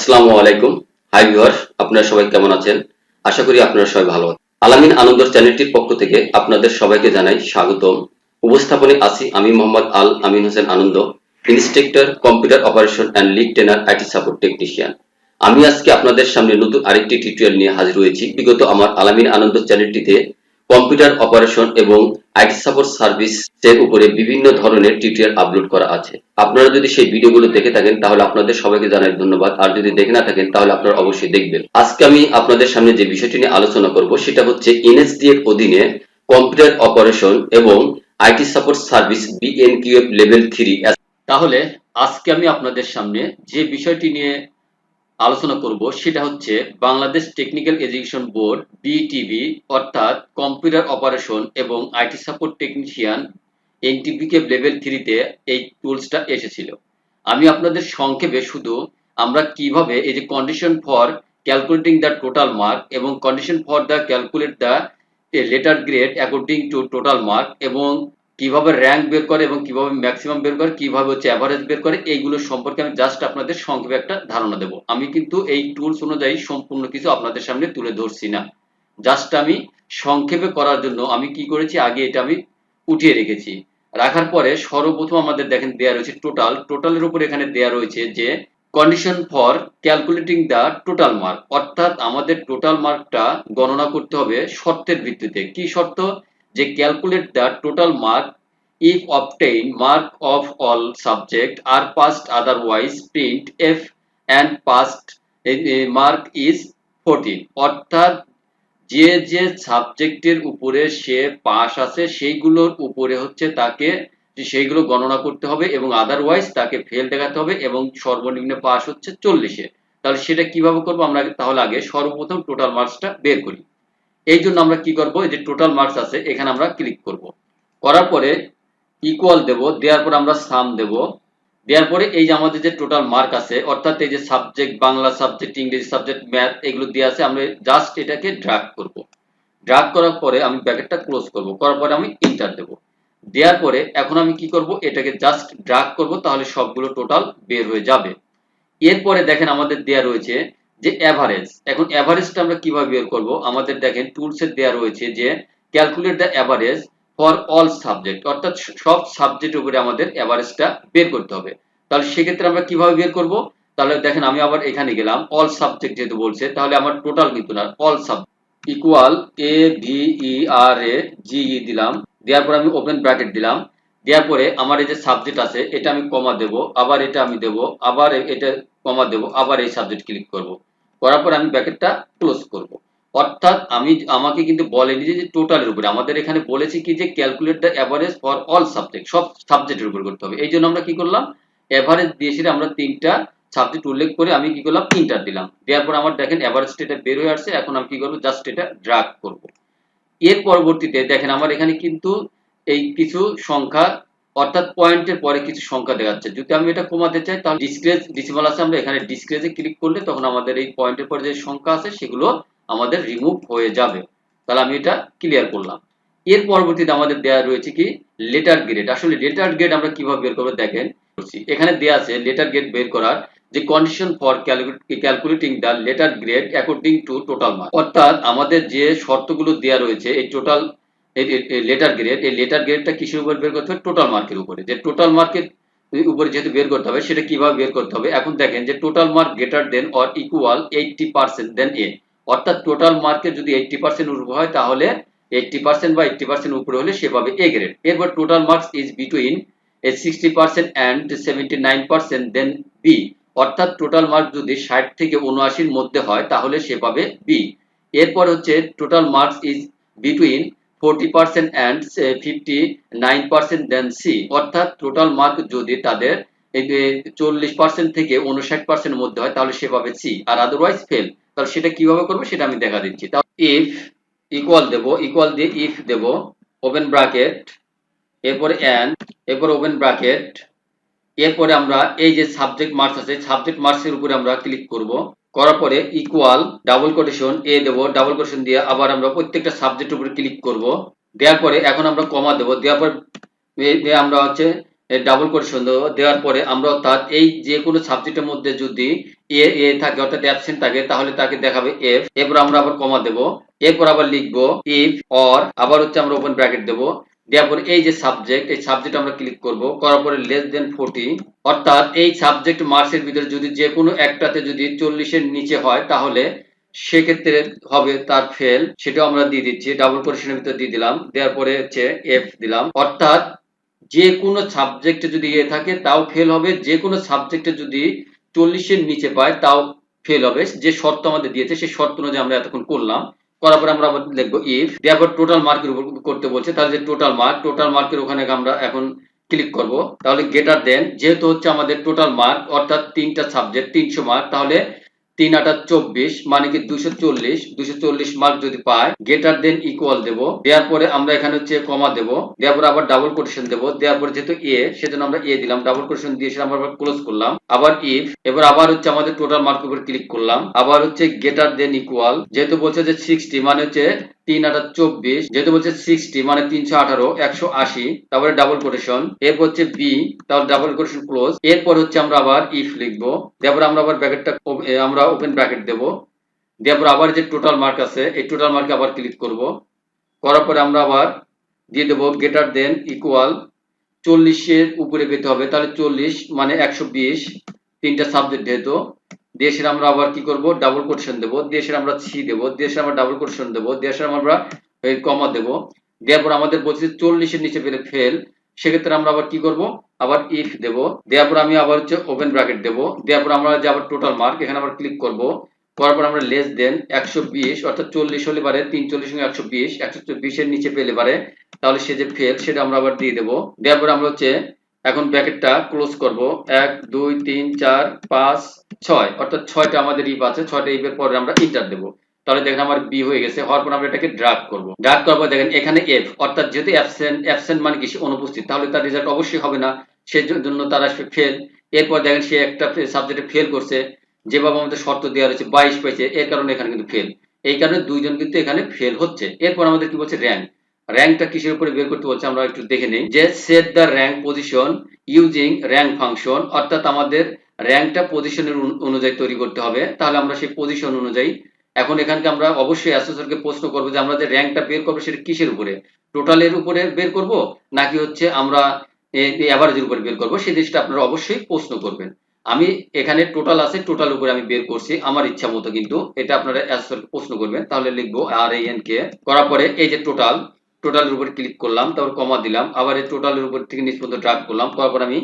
আসসালামু আলাইকুম। High viewer আপনারা সবাই কেমন আছেন? আশা করি আপনারা সবাই ভালো আছেন। আলামিন আনন্দর চ্যানেলটির পক্ষ থেকে আপনাদের সবাইকে জানাই স্বাগতম। উপস্থাপনে আছি আমি Mohammad Al Amin Hossain Anando, instructor, computer operation and lead trainer IT support technician. আমি আজকে আপনাদের সামনে নতুন আরেকটি টিউটোরিয়াল নিয়ে হাজির হয়েছি। বিগত আমার আলামিন আনন্দ চ্যানেলটিতে কম্পিউটার অপারেশন এবং আইটি সাপোর্ট সার্ভিস এর উপরে বিভিন্ন ধরনের টিউটোরিয়াল আপলোড করা আছে। আপনারা যদি সেই ভিডিওগুলো দেখে থাকেন, তাহলে আপনাদের সবাইকে জানাই ধন্যবাদ। আর যদি দেখে না থাকেন, তাহলে আপনারা অবশ্যই দেখবেন। আজকে আমি আপনাদের সামনে যে বিষয়টি নিয়ে আলোচনা করব, সেটা হচ্ছে এনএসডি এর অধীনে কম্পিউটার অপারেশন এবং IT support service BNQF level three তাহলে আজকে আমি আপনাদের সামনে যে বিষয়টি নিয়ে আলোচনা করব সেটা হচ্ছে Bangladesh technical education board BTV অর্থাৎ কম্পিউটার অপারেশন এবং আইটি সাপোর্ট টেকনিশিয়ান এনটিভিকে লেভেল থ্রিতে এই টুলসটা এসেছিল। আমি আপনাদের সংক্ষেপে শুধু আমরা কীভাবে এই যে condition for calculating the total mark এবং condition for the calculate the letter grade according to total mark এবং কীভাবে র্যাঙ্ক বের করে এবং কীভাবে ম্যাক্সিমাম বের করে, কীভাবে হচ্ছে অ্যাভারেজ বের করে, এইগুলো সম্পর্কে আমি জাস্ট আপনাদের সংক্ষেপে একটা ধারণা দেবো। আমি কিন্তু এই টুলস অনুযায়ী সম্পূর্ণ কিছু আপনাদের সামনে তুলে ধরছি না। জাস্ট আমি সংক্ষেপে করার জন্য আমি কি করেছি, আগে এটা আমি উঠিয়ে রেখেছি। রাখার পরে সর্বপ্রথম আমাদের দেখেন দেয়া রয়েছে টোটাল টোটালের উপর এখানে দেয়া রয়েছে যে condition for calculating the total mark অর্থাৎ আমাদের টোটাল মার্কটা গণনা করতে হবে শর্তের ভিত্তিতে। কি শর্ত? যে calculate the total mark if obtain mark of all subject are passed, otherwise print f and passed mark is 14 অর্থাৎ যে যে সাবজেক্টের উপরে সে পাস আছে, সেইগুলোর উপরে হচ্ছে তাকে, সেইগুলো গণনা করতে হবে এবং আদারওয়াইজ তাকে ফেল দেখাতে হবে এবং সর্বনিম্ন পাস হচ্ছে চল্লিশে। তাহলে সেটা কীভাবে করব আমরা তাহলে আগে সর্বপ্রথম টোটাল মার্কসটা বের করি। এই জন্য আমরা কি করব? এই যে টোটাল মার্কস আছে, এখানে আমরা ক্লিক করব। করার পরে ইকুয়াল দেব, দেওয়ার পরে আমরা সাম দেব। দেওয়ার পরে এই যে আমাদের যে টোটাল মার্ক আছে, অর্থাৎ এই যে সাবজেক্ট বাংলা সাবজেক্ট ইংরেজি সাবজেক্ট ম্যাথ এগুলো দিয়ে আছে, আমরা জাস্ট এটাকে ড্রাগ করব। ড্রাগ করার পরে আমি ব্র্যাকেটটা ক্লোজ করব। করার পরে আমি ইন্টার দেব। দেওয়ার পরে এখন আমি কি করব? এটাকে জাস্ট ড্রাগ করব, তাহলে সবগুলো টোটাল বের হয়ে যাবে। এরপরে দেখেন আমাদের দেয়া রয়েছে যে অ্যাভারেজ এখন অ্যাভারেজটা আমরা কীভাবে বের করব? আমাদের দেখেন টুলসের দেয়া রয়েছে যে calculate the average for all subject অর্থাৎ সব সাবজেক্ট উপরে আমাদের অ্যাভারেজটা বের করতে হবে। তাহলে সেক্ষেত্রে আমরা কীভাবে বের করব? তাহলে দেখেন আমি আবার এখানে গেলাম অল সাবজেক্ট যেহেতু বলছে, তাহলে আমার টোটাল কিন্তু না all subject equal A V E R A G E দিলাম, দেওয়ার পরে আমি ওপেন ব্র্যাকেট দিলাম, দেওয়ার পরে আমার এই যে সাবজেক্ট আছে, এটা আমি কমা দেব, আবার এটা আমি দেব, আবার এটা কমা দেব, আবার এই সাবজেক্ট ক্লিক করব। করার পর আমি ব্র্যাকেটটা ক্লোজ করব। অর্থাৎ আমি আমাকে কিন্তু বলেনি যে টোটালের উপরে। আমাদের এখানে বলেছে কি যে calculate the average for all subject সব সাবজেক্টের উপর করতে হবে। এই জন্য আমরা কি করলাম? অ্যাভারেজ দিয়েছি আমরা তিনটা সাবজেক্ট উল্লেখ করে আমি কি করলাম? ইন্টার দিলাম। দেওয়ার পর আমার দেখেন অ্যাভারেজটা এটা বের হয়ে আসছে। এখন আমি কি করব? জাস্ট এটা ড্রাগ করব। এর পরবর্তীতে দেখেন আমার এখানে কিন্তু এই কিছু সংখ্যা অর্থাৎ পয়েন্টের পরে কিছু সংখ্যা দেখাচ্ছে। যদি আমি এটা কমাতে চাই, তাহলে ডিসক্রেজ ডিসিমাল আছে, আমরা এখানে ডিসক্রেজে ক্লিক করলে তখন আমাদের এই পয়েন্টের পরে যে সংখ্যা আছে, সেগুলো আমাদের রিমুভ হয়ে যাবে। তাহলে আমি এটা ক্লিয়ার করলাম। এর পরবর্তীতে আমাদের দেওয়া রয়েছে কি? লেটার গ্রেড আসলে লেটার গ্রেড আমরা কীভাবে বের করব? দেখেন এখানে দেওয়া আছে লেটার গ্রেড বের করার যে condition for calculating the letter grade according to total mark অর্থাৎ আমাদের যে শর্তগুলো দেওয়া রয়েছে, এই টোটাল লেটার গ্রেড এই লেটার গ্রেডটা কিসের উপর বের করতে হবে? টোটাল মার্কের উপরে। যে টোটাল মার্কের উপরে যেহেতু বের করতে হবে, সেটা কীভাবে বের করতে হবে? এখন দেখেন যে total mark greater than or equal eighty percent then A অর্থাৎ টোটাল মার্কের যদি এইটটি পার্সেন্ট উপরে হয়, তাহলে এইটটি পার্সেন্ট বা এইটটি পার্সেন্ট উপরে হলে সে পাবে এ গ্রেড এরপর total marks is between sixty percent and seventy nine percent then B অর্থাৎ টোটাল মার্ক যদি ষাট থেকে উনআশির মধ্যে হয়, তাহলে সে পাবে বি এরপর হচ্ছে total marks is between forty percent and fifty nine percent then C অর্থাৎ টোটাল মার্ক যদি তাদের চল্লিশ পার্সেন্ট থেকে উনষাট পার্সেন্ট মধ্যে হয়, তাহলে সে পাবে সি আর আদারওয়াইজ ফেল তাহলে সেটা কীভাবে করব সেটা আমি দেখা দিচ্ছি। ইফ ইকুয়াল দেব ইকুয়াল দিয়ে ইফ দেব ওপেন ব্রাকেট এরপরে অ্যান্ড এরপর ওপেন ব্রাকেট এরপরে আমরা এই যে সাবজেক্ট মার্কস আছে সাবজেক্ট মার্কসের উপরে আমরা ক্লিক করব। করার পরে ইকুয়াল ডাবল কোটেশন এ দেব ডাবল কোটেশন দিয়ে আবার আমরা প্রত্যেকটা সাবজেক্টের উপরে ক্লিক করব। দেওয়ার পরে এখন আমরা কমা দেব। দেওয়ার পর আমরা হচ্ছে ডাবল কোটেশন দেবো। দেওয়ার পরে আমরা অর্থাৎ এই যে কোনো সাবজেক্টের মধ্যে যদি এ এ থাকে, অর্থাৎ অ্যাবসেন্ট থাকে, তাহলে তাকে দেখাবে এফ এরপর আমরা আবার কমা দেব। এরপর আবার লিখব ইফ অর আবার হচ্ছে আমরা ওপেন ব্র্যাকেট দেবো। দেওয়ার এই যে সাবজেক্ট এই সাবজেক্ট আমরা ক্লিক করব, করার পরে লেস দেন ফোর্টি অর্থাৎ এই সাবজেক্ট মার্কসের ভিতরে যদি যে কোনো একটাতে যদি চল্লিশের নিচে হয়, তাহলে সেক্ষেত্রে হবে তার ফেল সেটাও আমরা দিয়ে দিচ্ছি ডাবল কোরেশনের ভিতরে দিয়ে দিলাম, দেওয়ার পরে হচ্ছে এফ দিলাম। অর্থাৎ যে কোনো সাবজেক্টে যদি এ থাকে, তাও ফেল হবে, যে কোনো সাবজেক্টে যদি চল্লিশের নিচে পায়, তাও ফেল হবে। যে শর্ত আমাদের দিয়েছে, সেই শর্ত অনুযায়ী আমরা এতক্ষণ করলাম। করার পরে আমরা লিখব ইফ দেওয়ার টোটাল মার্কের উপর করতে বলছে, তাহলে যে টোটাল মার্ক টোটাল মার্কের ওখানে আমরা এখন ক্লিক করব। তাহলে গেটার দেন যেহেতু হচ্ছে আমাদের টোটাল মার্ক অর্থাৎ তিনটা সাবজেক্ট তিনশো মার্ক তাহলে তিন আটা চব্বিশ মানে কি দুশো চল্লিশ দুশো চল্লিশ মার্ক যদি পায় গেটার দেন ইকুয়াল দেবো। দেওয়ার পরে আমরা এখানে হচ্ছে কমা দেবো। দেওয়ার পরে আবার ডাবল কোটেশন দেবো। দেওয়ার পরে যেহেতু এ সেজন্য আমরা এ দিলাম ডাবল কোটেশন দিয়ে সেটা আমরা ক্লোজ করলাম। আবার ইফ এবার আবার হচ্ছে আমাদের টোটাল মার্ক উপর ক্লিক করলাম। আবার হচ্ছে গেটার দেন ইকুয়াল যেহেতু বলছে যে সিক্সটি মানে হচ্ছে তিন আটা চব্বিশ, যেহেতু বলছে সিক্সটি মানে তিনশো আঠারো, একশো আশি, তারপরে ডাবল কোটেশন এরপর হচ্ছে বি তাহলে ডাবল কোটেশন ক্লোজ এরপর হচ্ছে আমরা আবার ইফ লিখব। তারপর আমরা আবার ব্র্যাকেটটা আমরা ওপেন ব্র্যাকেট দেবো। দেওয়ার পর আবার যে টোটাল মার্ক আছে, এই টোটাল মার্কে আবার ক্লিক করব। করার পরে আমরা আবার দিয়ে দেবো গেটার দেন ইকুয়াল চল্লিশের উপরে পেতে হবে। তাহলে চল্লিশ মানে একশো বিশ, তিনটা সাবজেক্ট যেহেতু। দেশের আমরা আবার কি করব? ডাবল কোটেশন দেবো। দেশের আমরা সি দেবো। দেশের আমরা ডাবল কোটেশন দেবো। দেশের আমরা কমা দেবো। দেওয়ার পর আমাদের বলছে চল্লিশের নিচে পেলে ফেল সেক্ষেত্রে আমরা আবার কি করব? আবার ইফ দেব। দেওয়ার পর আমি আবার হচ্ছে ওপেন ব্র্যাকেট দেবো। দেওয়ার পর আমরা যে আবার টোটাল মার্ক এখানে আবার ক্লিক করব। করার পর আমরা লেস দেন একশো বিশ, অর্থাৎ চল্লিশ হলে পারে, তিন চল্লিশ একশো বিশ, একশো বিশের নিচে পেলে পারে, তাহলে সে যে ফেল সেটা আমরা আবার দিয়ে দেবো। দেওয়ার পর আমরা হচ্ছে এখন ব্র্যাকেটটা ক্লোজ করব। এক, দুই, তিন, চার, পাঁচ, ছয়, অর্থাৎ ছয়টা আমাদের ইপ আছে, ছয়টা ইপের পরে আমরা ইন্টার দেবো। তাহলে দেখেন আমার বি হয়ে গেছে, হওয়ার পর আমরা এটাকে ড্রাগ করব। ড্রাগ করার পর দেখেন এখানে এফ অর্থাৎ যেহেতু অ্যাবসেন্ট অ্যাবসেন্ট মানে কি, সে অনুপস্থিত, তাহলে তার রেজাল্ট অবশ্যই হবে না। সেই জন্য তার আসবে ফেল এরপর দেখেন সে একটা সাবজেক্টে ফেল করছে। যেভাবে আমাদের শর্ত দেওয়া রয়েছে, বাইশ পেয়েছে, এর কারণে এখানে কিন্তু ফেল এই কারণে দুইজন কিন্তু এখানে ফেল হচ্ছে। এরপর আমাদের কি বলছে? র্যাঙ্ক র্যাঙ্কটা কিসের উপরে বের করতে বলছে আমরা একটু দেখে নেই। যে set the rank position using rank function অর্থাৎ আমাদের র্যাঙ্কটা পজিশনের অনুযায়ী তৈরি করতে হবে, তাহলে আমরা সেই পজিশন অনুযায়ী এখন এখানকে আমরা অবশ্যই অ্যাসেসরকে প্রশ্ন করব যে আমরা যে র্যাঙ্কটা বের করব সেটা কিসের উপরে? টোটালের উপরে বের করব, নাকি হচ্ছে আমরা অ্যাভারেজের উপরে বের করব? সেই জিনিসটা আপনারা অবশ্যই প্রশ্ন করবেন। আমি এখানে টোটাল আছে টোটাল উপরে আমি বের করছি, আমার ইচ্ছা মতো কিন্তু এটা আপনারা প্রশ্ন করবেন, তাহলে লিখব আর এন কে করার পরে এই যে টোটাল টোটালের উপর ক্লিক করলাম, তারপর কমা দিলাম, আবার এই টোটালের উপর থেকে নিচ পর্যন্ত করলাম, করার পর আমি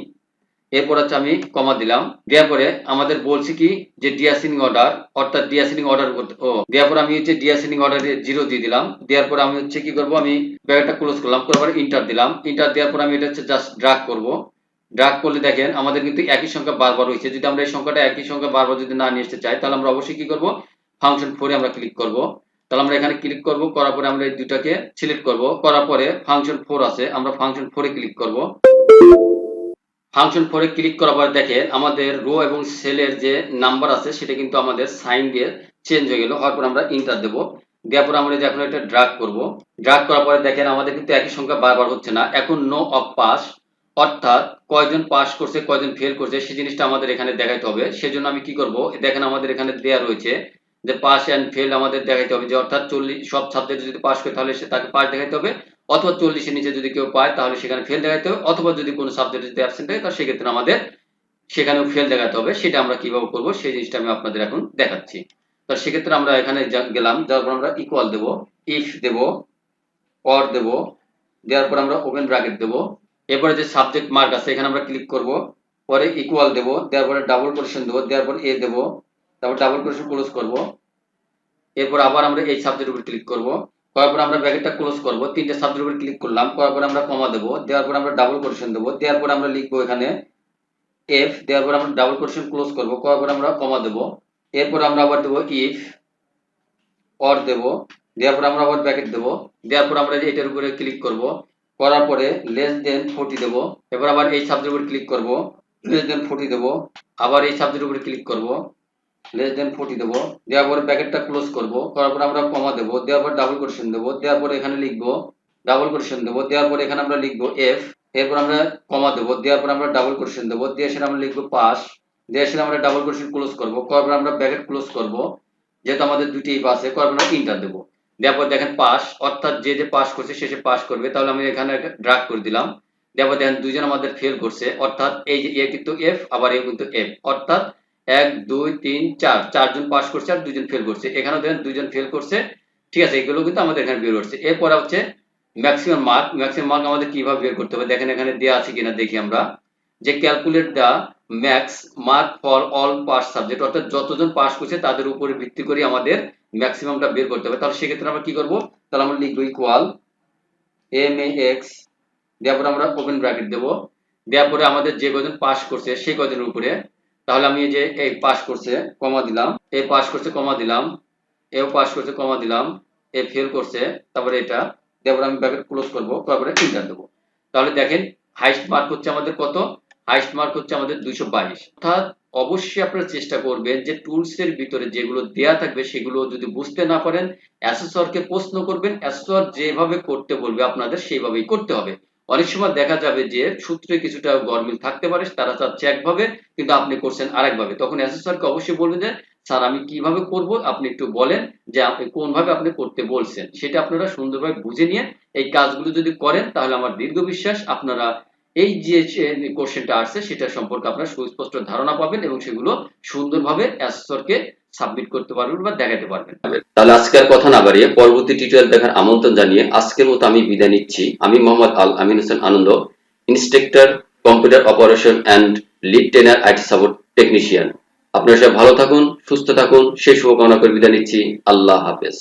এরপর হচ্ছে আমি কমা দিলাম, দেওয়ার পরে আমাদের বলছি কি যে ডিয়াসিনিং অর্ডার অর্থাৎ ডিয়াসিনিং অর্ডার ও, দেওয়ার পর আমি হচ্ছে ডিয়াসিনিং অর্ডারে জিরো দিয়ে দিলাম, দেওয়ার পর আমি হচ্ছে কি করব, আমি ব্যাগটা ক্লোজ করলাম, করার পরে ইন্টার দিলাম ইন্টার দেওয়ার পর আমি এটা হচ্ছে জাস্ট ড্রাগ করব ড্রাগ করলে দেখেন আমাদের কিন্তু একই সংখ্যা বারবার হয়েছে। যদি আমরা এই সংখ্যাটা একই সংখ্যা বারবার যদি না নিয়ে আসতে চাই, তাহলে আমরা অবশ্যই কি করব? ফাংশন ফোরে আমরা ক্লিক করব। তাহলে আমরা এখানে ক্লিক করব, করার পরে আমরা এই দুটাকে সিলেক্ট করব। করার পরে ফাংশন ফোর আছে, আমরা ফাংশন ফোরে ক্লিক করব। ফাংশন ফোরে ক্লিক করার পরে দেখেন আমাদের রো এবং সেলের যে নাম্বার আছে, সেটা কিন্তু আমাদের সাইন দিয়ে চেঞ্জ হয়ে গেল। হওয়ার পর আমরা ইন্টার দেবো। দেওয়ার পরে আমরা এখন একটা ড্রাগ করব। ড্রাগ করার পরে দেখেন আমাদের কিন্তু একই সংখ্যা বারবার হচ্ছে না। এখন নো অফ পাস অর্থাৎ কয়জন পাস করছে, কয়জন ফেল করছে, সেই জিনিসটা আমাদের এখানে দেখাইতে হবে। সেজন্য আমি কি করব, দেখেন আমাদের এখানে দেয়া রয়েছে যে পাস অ্যান্ড ফেল আমাদের দেখাইতে হবে, যে অর্থাৎ চল্লিশ, সব সাবজেক্ট যদি পাস করে তাহলে সে তাকে পাস দেখাইতে হবে, অথবা চল্লিশের নিচে যদি কেউ পায় তাহলে সেখানে ফেল দেখাতে হবে, অথবা যদি কোনো সাবজেক্ট যদি অ্যাবসেন্ট হয় তাহলে সেক্ষেত্রে আমাদের সেখানেও ফেল দেখাতে হবে। সেটা আমরা কীভাবে করব, সেই জিনিসটা আমি আপনাদের এখন দেখাচ্ছি। তো সেক্ষেত্রে আমরা এখানে গেলাম, যার পর আমরা ইকুয়াল দেব ইফ দেব অর দেব, দেওয়ার পর আমরা ওপেন ব্র্যাকেট দেব। এরপরে যে সাবজেক্ট মার্ক আছে, এখানে আমরা ক্লিক করব, পরে ইকুয়াল দেব দেওয়ার পরে ডাবল কোটেশন দেবো দেওয়ার পর এ দেব, তারপর ডাবল কোটেশন ক্লোজ করব, এরপর আবার আমরা এই সাবজেক্ট উপর ক্লিক করব, করার পর আমরা ব্র্যাকেটটা ক্লোজ করব, তিনটে সাবজেক্ট উপর ক্লিক করলাম, করার পর আমরা কমা দেবো, দেওয়ার পর আমরা ডাবল কোটেশন দেবো, দেওয়ার পর আমরা লিখব এখানে এফ দেওয়ার পর আমরা ডাবল কোটেশন ক্লোজ করব, করার পর আমরা কমা দেবো, এরপর আমরা আবার দেবো ইফ অর দেব, দেওয়ার পর আমরা আবার ব্র্যাকেট দেবো, দেওয়ার পর আমরা এটার উপরে ক্লিক করব করার পরে লেস দেন ফোর্টি দেবো। এবার আবার এই সাবজেক্ট উপর ক্লিক করব। লেস দেন ফোর্টি দেবো। আবার এই সাবজেক্ট উপরে ক্লিক করব। লেস দেন ফোর্টি দেবো। দেওয়ার পরে ব্র্যাকেটটা ক্লোজ করব। করার পর আমরা কমা দেবো। দেওয়ার পর ডাবল কোটেশন দেবো। দেওয়ার পরে এখানে লিখব। ডাবল কোটেশন দেবো। দেওয়ার পরে এখানে আমরা লিখব এফ এরপর আমরা কমা দেবো। দেওয়ার পর আমরা ডাবল কোটেশন দেবো। দিয়ে সেটা আমরা লিখব পাস দিয়ে আসলে আমরা ডাবল কোটেশন ক্লোজ করব। করার পর আমরা ব্র্যাকেট ক্লোজ করব। যেহেতু আমাদের দুটি ইফ আছে, করার পর আমরা ইন্টার দেবো। দেওয়ার দেখেন পাস অর্থাৎ যে যে পাস করছে সে সে পাস করবে। তাহলে আমি এখানে ড্রাগ করে দিলাম। দেওয়ার দেখেন দুইজন আমাদের ফেল করছে, অর্থাৎ এই যে এ কিন্তু এফ আবার এ কিন্তু এফ অর্থাৎ এক, দুই, তিন, চার, চারজন পাস করছে আর দুজন ফেল করছে। এখানেও দেখেন দুইজন ফেল করছে। ঠিক আছে, এগুলো কিন্তু আমাদের এখানে বের হচ্ছে। এরপরে হচ্ছে ম্যাক্সিমাম মার্ক ম্যাক্সিমাম মার্ক আমাদের কীভাবে বের করতে হবে? দেখেন এখানে দেওয়া আছে কিনা দেখি আমরা। যে calculate the max mark for all pass subject অর্থাৎ যতজন পাস করছে তাদের উপরে ভিত্তি করে আমাদের ম্যাক্সিমামটা বের করতে হবে। তাহলে সেক্ষেত্রে আমরা কি করব? তাহলে আমরা লিখব ইকুয়াল এম এ এক্স দেওয়ার পরে আমরা ওপেন ব্র্যাকেট দেবো। দেওয়ার পরে আমাদের যে কজন পাস করছে, সেই কজনের উপরে। তাহলে আমি এই যে এই পাস করছে কমা দিলাম। এ পাস করছে কমা দিলাম। এও পাস করছে কমা দিলাম। এ ফেল করছে, তারপরে এটা। দেওয়ার আমি ব্র্যাকেট ক্লোজ করব, তারপরে ইন্টার দেবো। তাহলে দেখেন হাইস্ট মার্ক হচ্ছে আমাদের কত? হাইস্ট মার্ক হচ্ছে আমাদের দুইশো বাইশ। অর্থাৎ অবশ্যই আপনারা চেষ্টা করবেন যে টুলস এর ভিতরে যেগুলো দেয়া থাকবে সেগুলো যদি বুঝতে না পারেন অ্যাসেসরকে প্রশ্ন করবেন অ্যাসেসর যেভাবে করতে বলবে আপনাদের সেইভাবেই করতে হবে। অনেক সময় দেখা যাবে যে সূত্রে কিছুটা গরমিল থাকতে পারে, তারা চাচ্ছে একভাবে, কিন্তু আপনি করছেন আরেকভাবে। তখন অ্যাসেসরকে অবশ্যই বলবেন যে, স্যার, আমি কীভাবে করব? আপনি একটু বলেন যে আপনি কোনভাবে আপনি করতে বলছেন। সেটা আপনারা সুন্দরভাবে বুঝে নিয়ে এই কাজগুলো যদি করেন, তাহলে আমার দীর্ঘ বিশ্বাস আপনারা এই যে কোশ্চেনটা আসছে সেটা সম্পর্কে আপনারা সুস্পষ্ট ধারণা পাবেন এবং সেগুলো সুন্দরভাবে অ্যাসেসরকে সাবমিট করতে পারবেন বা দেখাতে পারবেন। তাহলে আজকে আর কথা না বাড়িয়ে পরবর্তী টিউটোরিয়াল দেখার আমন্ত্রণ জানিয়ে আজকের মতো আমি বিদায় নিচ্ছি। আমি Mohammad Al Amin Hossain Anando instructor computer operation and lead trainer IT support technician আপনারা সবাই ভালো থাকুন, সুস্থ থাকুন, সেই শুভকামনা করে বিদায় নিচ্ছি। আল্লাহ হাফেজ।